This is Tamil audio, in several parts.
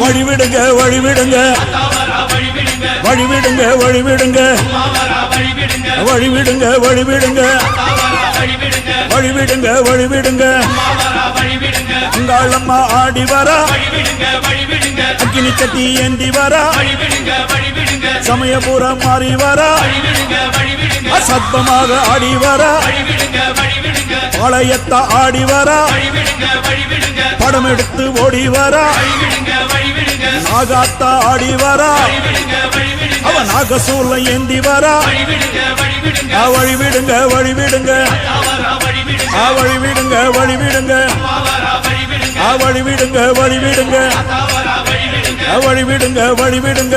வழிவிடுங்க வழிவிடுங்க. வழிவிடுங்க வழிவிடுங்க. வழிவிடுங்க வழிவிடுங்க. வழிவிடுங்க வழிவிடுங்க. அங்காளம்மா ஆடி வரா. அக்கினி கட்டி ஏந்தி வரா. சமயபுரம் மாறி வரா. அசத்தமாக ஆடி வரா. பாளையத்த ஆடி வரா. படம் எடுத்து ஓடி வரா. நாகாத்தா ஆடி வரா. அவ நாகசூல ஏந்தி வரா. ஆ, வழி விடுங்க வழி விடுங்க ஆ, வழி விடுங்க வழி விடுங்க வழி விடுங்க வழி விடுங்க வழி விடுங்க வழி விடுங்க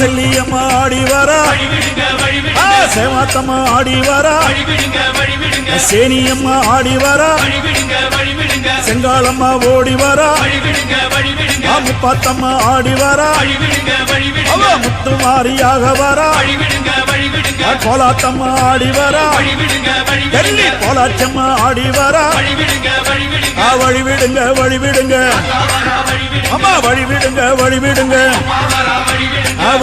செல்லியம்மா ஆடி வரா. ஆ, ஆடி வரா. சேனியம்மா ஆடி வரா. செங்காலம்மா ஓடி வரா. முப்பாத்தம்மா ஆடி வரா. முத்து மாறியாக வரா. கோலாத்தம்மா ஆடி வரா. டெல்லி கோலாச்சம்மா ஆடி வரா. வழிவிடுங்க வழிவிடுங்க. அம்மா வழிவிடுங்க வழிவிடுங்க.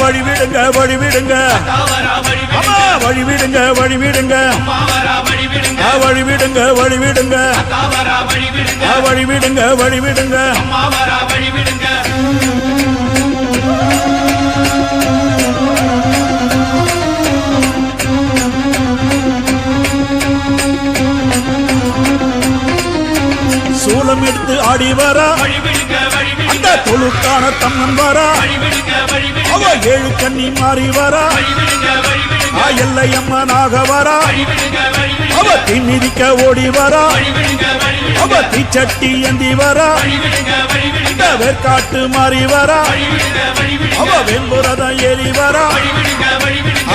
வழிவிடுங்க. வழிவிடுங்க அம்மா வழிவிடுங்க வழிவிடுங்க. வழிவிடுங்க வழிவிடுங்க. வழிவிடுங்க வழிவிடுங்க. ஆடி வர. அந்த தொழுக்கான தம்மன் வர. அவ ஏழு கண்ணி மாறி வர. எல்லையம்மனாக வர. அவ திமிதிக்க ஓடி வர. அவ தீச்சட்டி ஏந்தி வர. இந்த மாறி வர. அவ வெண்புரதம் ஏறி வர.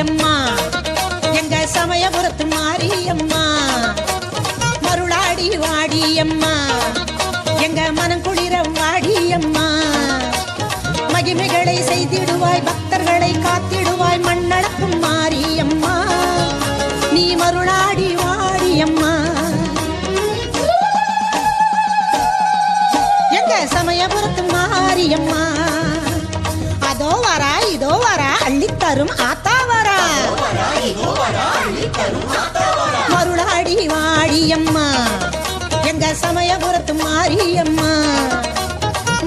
மாரியம்மா. எங்க சமயபுரத்து மாரியம்மா. மருளாடி வாடியம்மா. எங்க மனம் குளிர வாடியம்மா. மகிமைகளை செய்திடுவாய் பக்தர்களை காத்திடுவாய் மண்ணளக்கும் மாரியம்மா. நீ மருளாடி வாடியம்மா. எங்க சமயபுரத்து மாரியம்மா. அதோ வரா இதோ வரா அள்ளித்தரும் ஆத்தா மாரியம்மா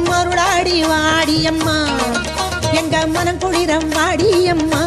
மருளாடி வாடியம்மா. எங்க மனம் குளிரம் வாடியம்மா.